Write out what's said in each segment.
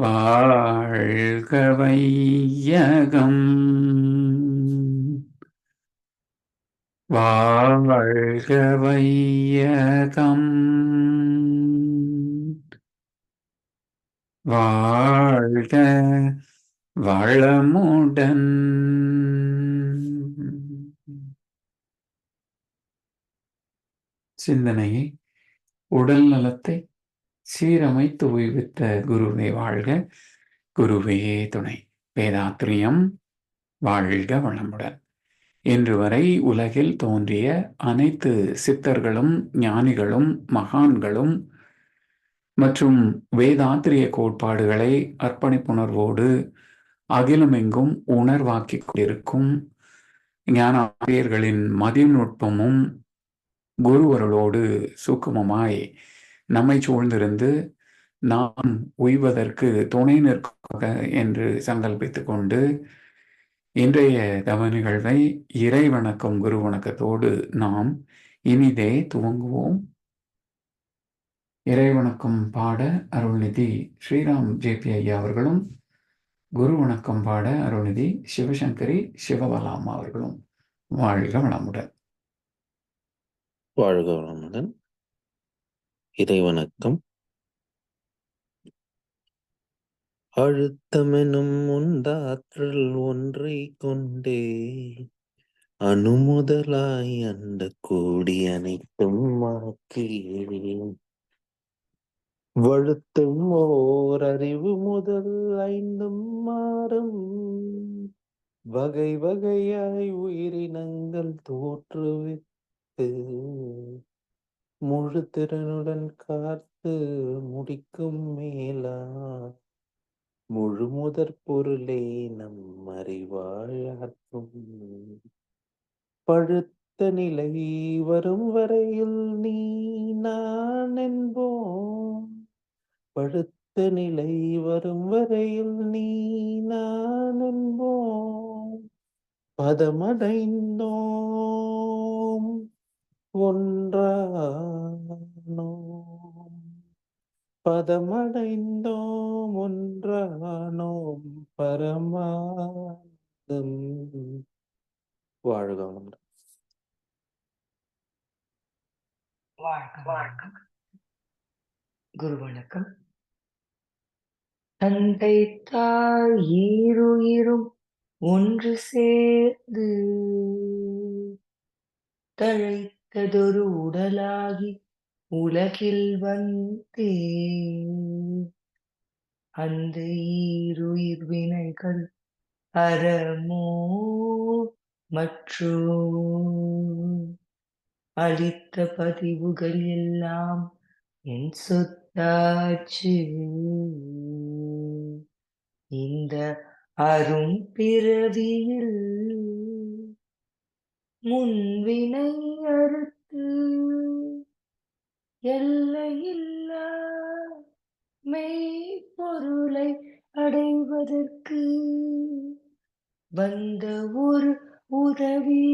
வாழ்க வையகம் வாழ்க வையகம் வாழ்க வளமுடன். சிந்தனையை உடல் நலத்தை சீரமைத்து உய்வித்த குருவே வாழ்க குருவே துணை. வேதாத்திரியம் வாழ்க வளமுடன். இன்று வரை உலகில் தோன்றிய அனைத்து சித்தர்களும் ஞானிகளும் மகான்களும் மற்றும் வேதாத்திரிய கோட்பாடுகளை அர்ப்பணிப்புணர்வோடு அகிலமெங்கும் உணர்வாக்கிக் கொண்டிருக்கும் ஞான ஆசிரியர்களின் மதிநுட்பமும் குருவர்களோடு சுக்குமமாய் நம்மை சூழ்ந்திருந்து நாம் உய்வதற்கு துணை நிற்க என்று சங்கல்பித்துக் கொண்டு இன்றைய தவ நிகழ்வை இறை வணக்கம் குரு வணக்கத்தோடு நாம் இனிதே துவங்குவோம். இறை வணக்கம் பாட அருள்நிதி ஸ்ரீராம் ஜேபி ஐயா அவர்களும் குரு வணக்கம் பாட அருள்நிதி சிவசங்கரி சிவபலாமா அவர்களும். வாழ்க வளமுடன். வாழ்க வளமுடன். இறை வணக்கம் அழுத்தமெனும் உண்டாற்றல் ஒன்றை கொண்டே அணுமுதலாய் அந்த கூடி அனைத்தும் மாற்றேன் வழுத்தும் ஓர் அறிவு முதல் ஐந்தும் மாறும் வகை வகையாய் உயிரினங்கள் தோற்றுவித்து முழு திறனுடன் காத்து முடிக்கும் மேலா? முழு முதற் பொருளே நம் அறிவாழாக்கும் பழுத்த நிலை வரும் வரையில் நீ நான் என்போம். பழுத்த நிலை வரும் வரையில் நீ நான் என்போம். பதமடைந்தோம். ஒன்றானோம் பதமடைந்தோம் ஒன்றானோம் பரமாதம் வாழ்க வளமுடன். வாழ்க வணக்கம் குரு வணக்கம். தந்தை தாய் ஈருயிரும் ஒன்று சேர்ந்து தழைத்த தழைத்ததொரு உடலாகி உலகில் வந்தே அந்த ஈருயிர் வினைகள் அறமோ மற்றும் அளித்த பதிவுகள் எல்லாம் என் சொத்தாச்சு. இந்த அரும் பிறவியில் முன்வினை அறுத்து எல்லையில்லா மெய்ப்பொருளை அடைவதற்கு வந்த ஒரு உதவி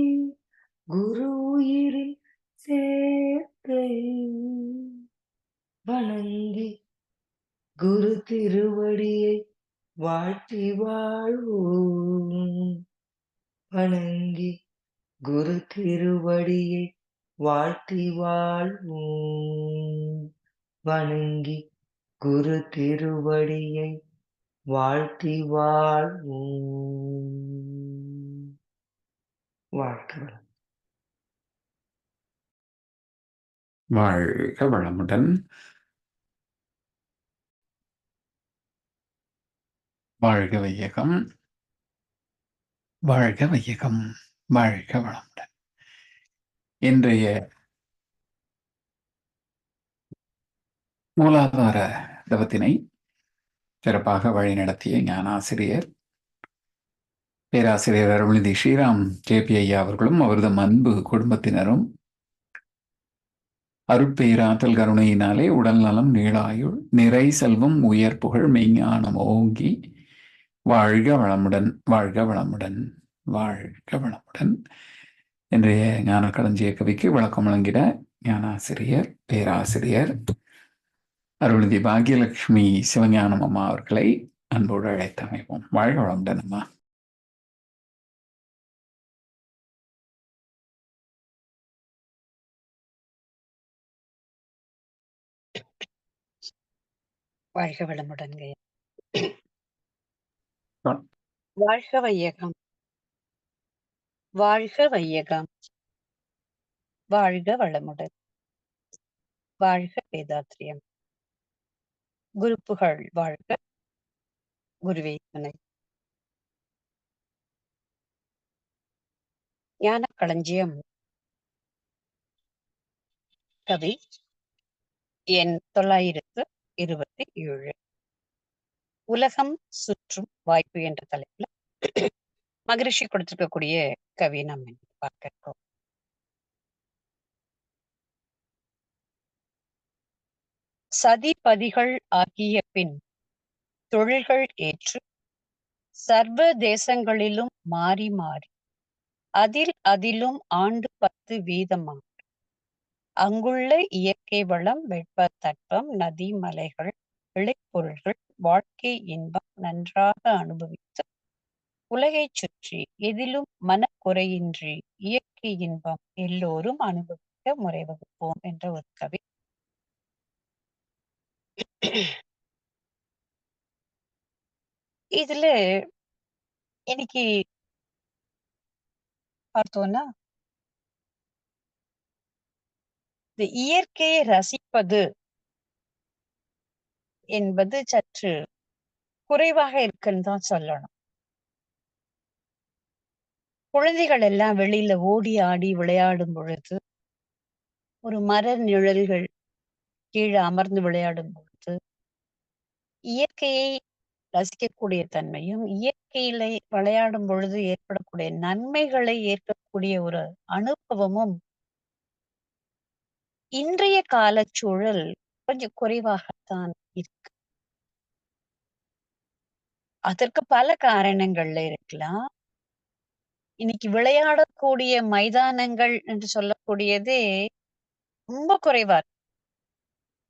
குரு உயிரில் சேர்க்கை வணங்கி குரு திருவடியை வாழ்த்தி வாழ்வோம். வணங்கி குரு திருவடியை வாழ்த்தி வாழ்வோம். வணங்கி குரு திருவடியை வாழ்த்தி வாழ்வோம். வாழ்த்துகள் வாழ்க வளமுடன். வாழ்க வையகம். வாழ்க வையகம். வாழ்க வளமுடன் இன்றைய மூலாதார தவத்தினை சிறப்பாக வழிநடத்திய ஞானாசிரியர் பேராசிரியர் அருள்நிதி ஸ்ரீராம் கேபி ஐயா அவர்களும் அவரது அன்பு குடும்பத்தினரும் அருட்பேராற்றல் கருணையினாலே உடல் நலம் நீளாயுள் நிறை செல்வம் உயர் புகழ் மெய்ஞானம் ஓங்கி வாழ்க வளமுடன் வாழ்க வளமுடன். வாழ்க வளமுடன் இன்றைய ஞான களஞ்சிய கவிக்கு விளக்கம் வழங்கிட ஞானாசிரியர் பேராசிரியர் அருள்தி பாக்யலட்சுமி சிவஞானம் அம்மா அவர்களை அன்போடு அழைத்தமைப்போம் வாழ்க வளமுடன் அம்மா. வாழ்க வளமுடன்ங்க ஆ. வாழ்க வையகம். வாழ்க வையகம். வாழ்க வளமுடன். வாழ்க வேதாத்ரியம் குருப்புகள் வாழ்க. குருவே துணை ஞான களஞ்சியம் கவி எண் தொள்ளாயிரத்து இருபத்தி ஏழு. உலகம் சுற்றும் வாய்ப்பு என்ற தலைப்புல மகரிஷி கொடுத்திருக்கக்கூடிய கவினம் என்று பார்க்கிறோம் சதிபதிகள் ஆகிய பின் தொழில்கள் ஏற்று சர்வ தேசங்களிலும் மாறி மாறி அதில் அதிலும் ஆண்டு பத்து வீதமாக அங்குள்ள இயற்கை வளம் வெப்ப தட்பம் நதி மலைகள் விளைபொருள்கள் வாழ்க்கை இன்பம் நன்றாக அனுபவித்து உலகைச் சுற்றி எதிலும் மனக்குறையின்றி இயற்கை இன்பம் எல்லோரும் அனுபவிக்க முறை வகுப்போம் என்ற ஒரு கவி. இதுல இன்னைக்கு பார்த்தோம்னா இந்த இயற்கையை ரசிப்பது என்பது சற்று குறைவாக இருக்குன்னு தான் சொல்லணும். குழந்தைகள் எல்லாம் வெளியில ஓடி ஆடி விளையாடும் பொழுது ஒரு மர நிழல்கள் கீழே அமர்ந்து விளையாடும் பொழுது இயற்கையை ரசிக்கக்கூடிய தன்மையும் இயற்கையில விளையாடும் பொழுது ஏற்படக்கூடிய நன்மைகளை ஏற்கக்கூடிய ஒரு அனுபவமும் இன்றைய காலச்சூழல் கொஞ்சம் குறைவாகத்தான் இருக்கு. அதற்கு பல காரணங்கள்ல இருக்கலாம். இன்னைக்கு விளையாடக்கூடிய மைதானங்கள் என்று சொல்லக்கூடியதே ரொம்ப குறைவா இருக்கு.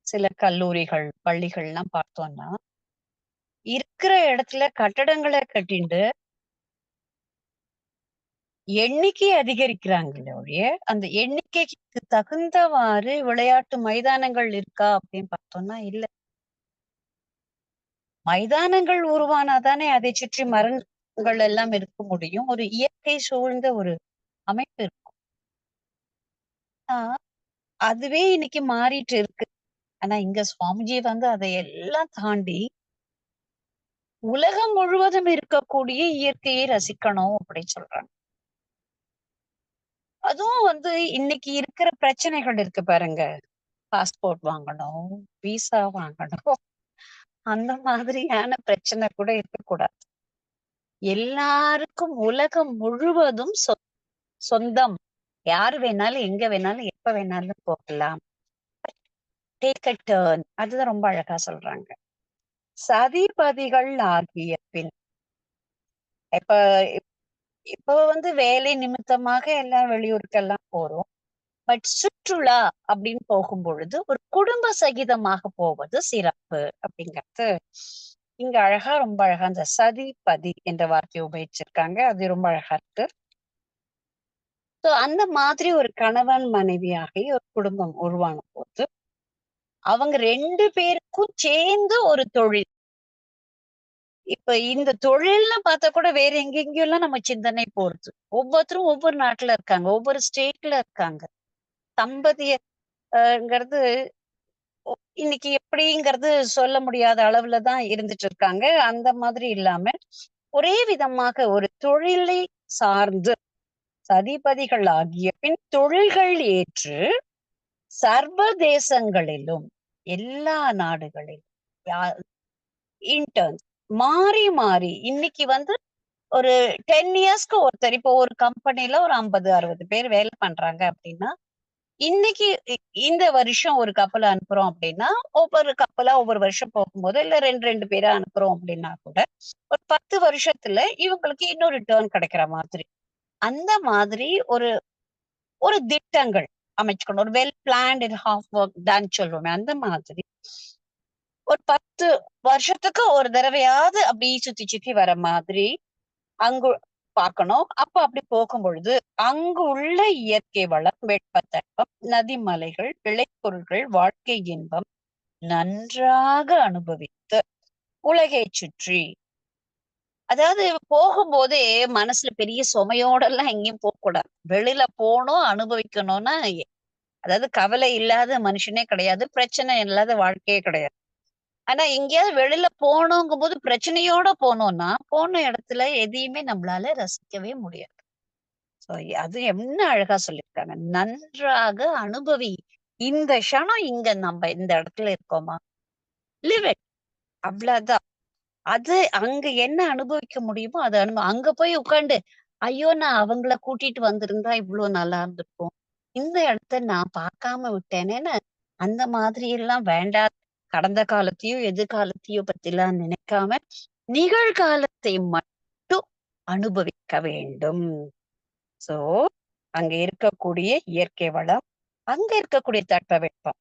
சில கல்லூரிகள் பள்ளிகள்லாம் பார்த்தோம்னா இருக்கிற இடத்துல கட்டடங்களை கட்டிண்டு எண்ணிக்கை அதிகரிக்கிறாங்களே ஒழிய அந்த எண்ணிக்கைக்கு தகுந்தவாறு விளையாட்டு மைதானங்கள் இருக்கா அப்படின்னு பார்த்தோம்னா இல்ல. மைதானங்கள் உருவானாதானே அதை சுற்றி மரங்கள் எல்லாம் இருக்க முடியும். ஒரு இயற்கை சூழ்ந்த ஒரு அமைப்பு இருக்கும். அதுவே இன்னைக்கு மாறிட்டு இருக்கு. ஆனா இங்க சுவாமிஜி வந்து அதை எல்லாம் தாண்டி உலகம் முழுவதும் இருக்கக்கூடிய இயற்கையை ரசிக்கணும் அப்படின்னு சொல்றாங்க. அதுவும் வந்து இன்னைக்கு இருக்கிற பிரச்சனைகள் இருக்கு பாருங்க. பாஸ்போர்ட் வாங்கணும் விசா வாங்கணும். அந்த மாதிரியான பிரச்சனை கூட இருக்கக்கூடாது. எல்லாருக்கும் உலகம் முழுவதும் சொ- சொந்தம். யாரு வேணாலும் எங்க வேணாலும் எப்ப வேணாலும் போகலாம். டேக் அ டேர்ன் அதுதான் ரொம்ப அழகா சொல்றாங்க. சதிபதிகள் ஆகிய பின். இப்ப இப்போ வந்து வேலை நிமித்தமாக எல்லாம் வெளியூருக்கெல்லாம் போறோம். பட் சுற்றுலா அப்படின்னு போகும் பொழுது ஒரு குடும்ப சகிதமாக போவது சிறப்பு அப்படிங்கிறது இங்க அழகா ரொம்ப அழகா அந்த சதிபதி என்ற வார்த்தையை உபயோகிச்சிருக்காங்க. அது ரொம்ப அழகா இருக்கு. அந்த மாதிரி ஒரு கணவன் மனைவியாகி ஒரு குடும்பம் உருவான போது அவங்க ரெண்டு பேருக்கும் சேர்ந்து ஒரு தொழில். இப்ப இந்த தொழில்னு பார்த்தா கூட வேற எங்கெங்கயும் எல்லாம் நம்ம சிந்தனை போறது? ஒவ்வொருத்தரும் ஒவ்வொரு நாட்டுல இருக்காங்க ஒவ்வொரு ஸ்டேட்ல இருக்காங்க. தம்பதியங்கிறது இன்னைக்கு எப்படிங்கிறது சொல்ல முடியாத அளவுல தான் இருந்துட்டு இருக்காங்க அந்த மாதிரி இல்லாம ஒரே விதமாக ஒரு தொழிலை சார்ந்து சதிபதிகள் ஆகிய பின் தொழில்கள் ஏற்று சர்வதேசங்களிலும் எல்லா நாடுகளிலும் இன்டர்ன்ஸ் மாறி மாறி இன்னைக்கு வந்து ஒரு டென் இயர்ஸ்க்கு ஒருத்தர் இப்போ ஒரு கம்பெனில ஒரு ஐம்பது அறுபது பேர் வேலை பண்றாங்க அப்படின்னா இன்னைக்கு இந்த வருஷம் ஒரு கப்பலை அனுப்புறோம் அப்படின்னா ஒவ்வொரு கப்பலா ஒவ்வொரு வருஷம் போகும்போது இல்ல ரெண்டு ரெண்டு பேரா அனுப்புறோம் அப்படின்னா கூட ஒரு பத்து வருஷத்துல இவங்களுக்கு இன்னொரு டேர்ன் கிடைக்கிற மாதிரி. அந்த மாதிரி ஒரு ஒரு திட்டங்கள் அமைச்சுக்கணும். ஒரு வெல் பிளான்ட் ஹாஃப் ஒர்க் தான் சொல்லுவோமே அந்த மாதிரி. ஒரு பத்து வருஷத்துக்கு ஒரு தடவையாவது அப்படி சுத்தி சுத்தி வர மாதிரி அங்கு பார்க்கணும். அப்ப அப்படி போகும் பொழுது அங்கு உள்ள இயற்கை வளம் வெட்பத்தட்பம் நதிமலைகள் விளைபொருள்கள் வாழ்க்கை இன்பம் நன்றாக அனுபவித்து உலகை சுற்றி. அதாவது போகும்போதே மனசுல பெரிய சுமையோட எல்லாம் எங்கேயும் போக கூடாது வெளியில போகணும் அனுபவிக்கணும்னா அதாவது கவலை இல்லாத மனுஷனே கிடையாது பிரச்சனை இல்லாத வாழ்க்கையே கிடையாது. ஆனா எங்கேயாவது வெளியில போகணுங்கும் போது பிரச்சனையோட போனோம்னா போன இடத்துல எதையுமே நம்மளால ரசிக்கவே முடியாது. ஸோ அது என்ன அழகா சொல்லியிருக்காங்க. நன்றாக அனுபவி இந்த க்ஷணம் இங்க நம்ம இந்த இடத்துல இருக்கோமா? லிவ் இட் அவ்வளவுதான். அது அங்க என்ன அனுபவிக்க முடியுமோ அதை அனுபவ அங்க போய் உட்கார்ந்து ஐயோ நான் அவங்கள கூட்டிட்டு வந்திருந்தா இவ்வளவு நல்லா இருந்திருக்கும். இந்த இடத்த நான் பார்க்காம விட்டேனேன்னு அந்த மாதிரி எல்லாம் வேண்டாம் கடந்த காலத்தையோ எதிர்காலத்தையோ பத்திலாம் நினைக்காம நிகழ்காலத்தை மட்டும் அனுபவிக்க வேண்டும். சோ அங்க இருக்கக்கூடிய இயற்கை வளம் அங்க இருக்கக்கூடிய தட்பவெப்பம்.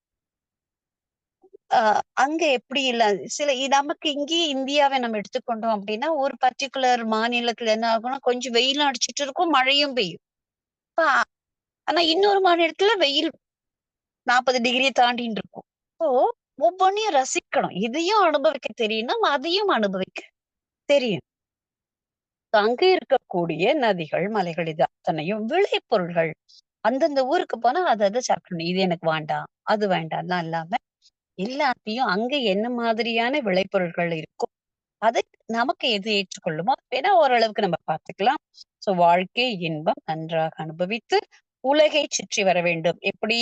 ஆஹ் அங்க எப்படி இல்ல சில நமக்கு இங்கேயே இந்தியாவை நம்ம எடுத்துக்கொண்டோம் அப்படின்னா ஒரு பர்டிகுலர் மாநிலத்துல என்ன ஆகும்னா கொஞ்சம் வெயிலும் அடிச்சிட்டு இருக்கும் மழையும் பெய்யும். ஆனா இன்னொரு மாநிலத்துல வெயில் நாற்பது டிகிரியை தாண்டின்னு இருக்கும். ஸோ ஒவ்வொன்றையும் ரசிக்கணும். இதையும் அனுபவிக்க தெரியணும் அதையும் அனுபவிக்க தெரியும். அங்க இருக்கக்கூடிய நதிகள் மலைகள் இது அத்தனையும் விளைபொருள்கள். அந்தந்த ஊருக்கு போனா அதை அதை சாப்பிடணும். இது எனக்கு வேண்டாம். அது வேண்டாம்லாம் இல்லாம எல்லாத்தையும் அங்க என்ன மாதிரியான விளைபொருள்கள் இருக்கோ அதை நமக்கு எது ஏற்றுக்கொள்ளுமோ வேணா ஓரளவுக்கு நம்ம பார்த்துக்கலாம். சோ வாழ்க்கை இன்பம் நன்றாக அனுபவித்து உலகை சுற்றி வர வேண்டும். எப்படி?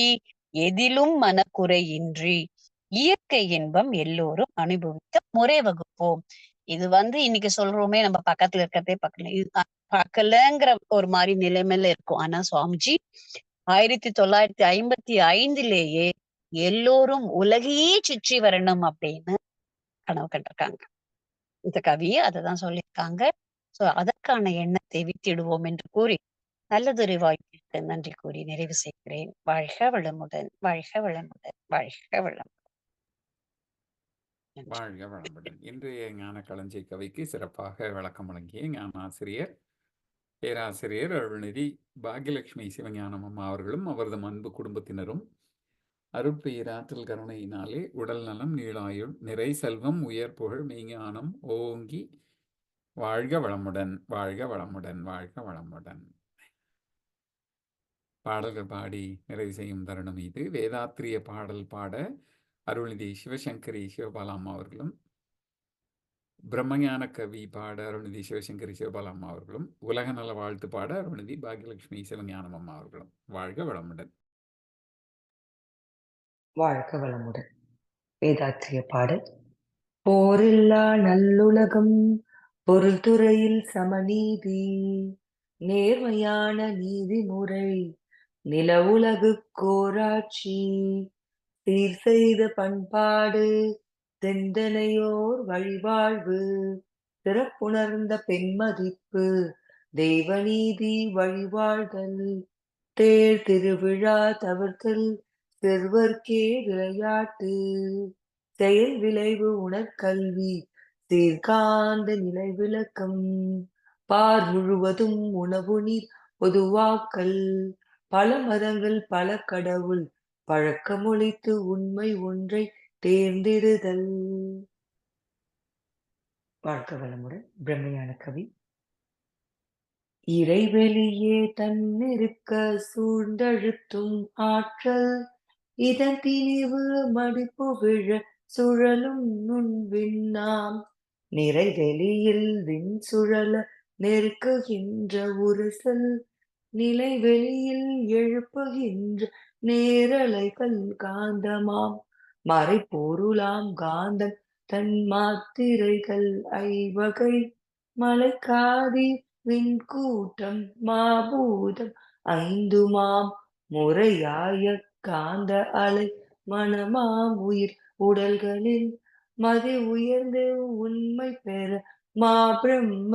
எதிலும் மனக்குறையின்றி இயற்கை இன்பம் எல்லோரும் அனுபவிக்க முறை வகுப்போம் இது வந்து இன்னைக்கு சொல்றோமே நம்ம பக்கத்துல இருக்கிறதே பக்கல இது ஒரு மாதிரி நிலைமையில இருக்கும். ஆனா சுவாமிஜி ஆயிரத்தி தொள்ளாயிரத்தி ஐம்பத்தி ஐந்துலேயே எல்லோரும் உலகையே சுற்றி வரணும் அப்படின்னு கனவு கண்டிருக்காங்க. இந்த கவியை அததான் சொல்லியிருக்காங்க. சோ அதற்கான எண்ணத்தை வித்திடுவோம் என்று கூறி நல்லதொரு வாய்ப்பிற்கு நன்றி கூறி நிறைவு செய்கிறேன். வாழ்க வளமுடன் வாழ்க வளமுடன் வாழ்க வளமுடன். வாழ்க வளமுடன். இன்றைய ஞான களஞ்சிய கவிக்கு சிறப்பாக விளக்கம் வழங்கிய ஞான ஆசிரியர் பேராசிரியர் அருள்நிதி பாகியலட்சுமி சிவஞானம் அம்மா அவர்களும் அவரது அன்பு குடும்பத்தினரும் அருட்பெயராற்றல் கருணையினாலே உடல் நலம் நீளாயுள் நிறை செல்வம் உயர் புகழ் மெய்ஞானம் ஓங்கி வாழ்க வளமுடன் வாழ்க வளமுடன் வாழ்க வளமுடன். பாடல்கள் பாடி நிறைவு செய்யும் தருணம் இது. வேதாத்திரிய பாடல் பாட அருள்நிதி சிவசங்கரி சிவபாலாம்மா அவர்களும் பிரம்மஞான கவி பாட அருள்நிதி சிவசங்கரி சிவபாலாம்மா அவர்களும் உலக நல வாழ்த்து பாட அருள்நிதி பாகியலட்சுமி சிவஞானம் அம்மா அவர்களும். வாழ்க வளமுடன். வாழ்க வளமுடன். வேதாத்திரிய பாடல். போரில்லா நல்லுலகம் பொருள்துறையில் சமநீதி நேர்மையான நீதிமுறை நில உலகு கோராட்சி சீர் செய்த பண்பாடு தெந்தனையோர் வழிவாழ்வு சிறப்புணர்ந்த பெண்மதிப்பு தெய்வநீதி வழிவாழ்தல் தேர் திருவிழா தவிர்த்தல் சிறுவர்க்கே விளையாட்டு செயல் விளைவு உணர்கல்வி சீர்காந்த நிலை விளக்கம் பார் முழுவதும் உணவு நீர் பொதுவாக்கல் பல மதங்கள் பல கடவுள் பழக்கமொழித்து உண்மை ஒன்றை தேர்ந்திடுதல். வாழ்க்க வளமுடன் பிரம்மையான கவி. இறைவெளியே தன்னிருக்க சூழ்ந்தழுத்தும் ஆற்றல். இதன் திணிவு மடிப்பு விழ சுழலும் நுண்வின்னாம் நிறைவெளியில் விண் சுழல நெருக்குகின்ற உரசல். நிலைவெளியில் எழுப்புகின்ற நேரலைகள் காந்தமாம் மறைப்பொருளாம் காந்தம் தன் மாத்திரைகள் ஐவகை மலைக்காதி விண்கூட்டம் மாபூதம் ஐந்துமாம் முறையாய காந்த அலை மனமாம் உயிர் உடல்களில் மதி உயர்ந்து உண்மை பெற மா பிரம்ம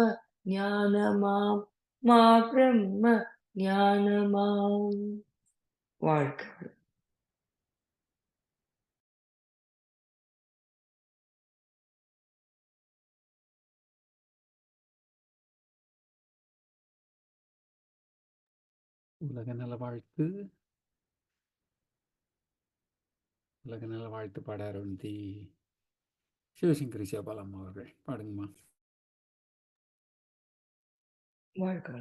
ஞானமாம் மா பிரம்ம ஞானமாம். வாழ்க உலக நல வாழ்த்து. உலக நல வாழ்த்து பாட அருந்தி சிவசங்கரி சிவபாலம் அவர்கள். பாடுங்கம்மா. வாழ்க்கை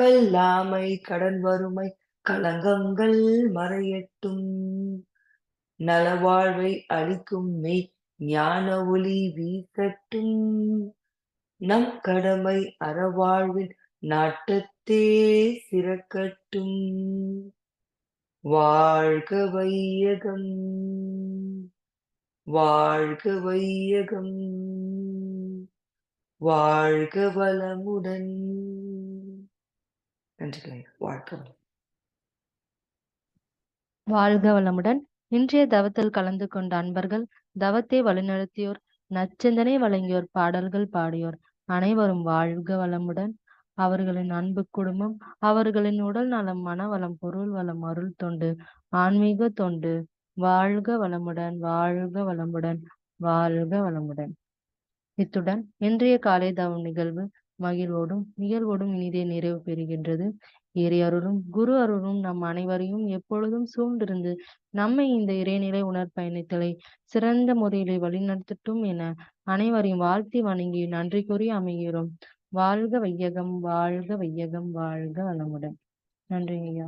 கல்லாமை கடன் வறுமை களங்கங்கள் மறையட்டும். நலவாழ்வை அளிக்கும் மெய் ஞான ஒளி வீசட்டும். நம் கடமை அறவாழ்வின் நாட்டத்தே சிறக்கட்டும். வாழ்க வையகம். வாழ்க வையகம். வாழ்க வளமுடன். வாழ்க வாழ்க வளமுடன். இன்றைய தவத்தில் கலந்து கொண்ட அன்பர்கள் தவத்தை வழிநடத்தியோர் நச்சந்தனை வழங்கியோர் பாடல்கள் பாடியோர் அனைவரும் வாழ்க வளமுடன். அவர்களின் அன்பு குடும்பம் அவர்களின் உடல் நலம் மனவளம் பொருள் வளம் அருள் தொண்டு ஆன்மீக தொண்டு. வாழ்க வளமுடன் வாழ்க வளமுடன் வாழ்க வளமுடன். இத்துடன் இன்றைய காலை தவம் நிகழ்வு மகிழ்வோடும் நிகழ்வோடும் இனிதே நிறைவு பெறுகின்றது. இறை அருளும் குரு அருளும் நம் அனைவரையும் எப்பொழுதும் சூழ்ந்திருந்து நம்மை இந்த இறைநிலை உணர் பயணத்திலே சிறந்த முறையிலே வழிநடத்தட்டும் என அனைவரையும் வாழ்த்தி வணங்கி நன்றி கூறி அமைகிறோம். வாழ்க வையகம் வாழ்க வையகம் வாழ்க வளமுடன். நன்றி ஐயா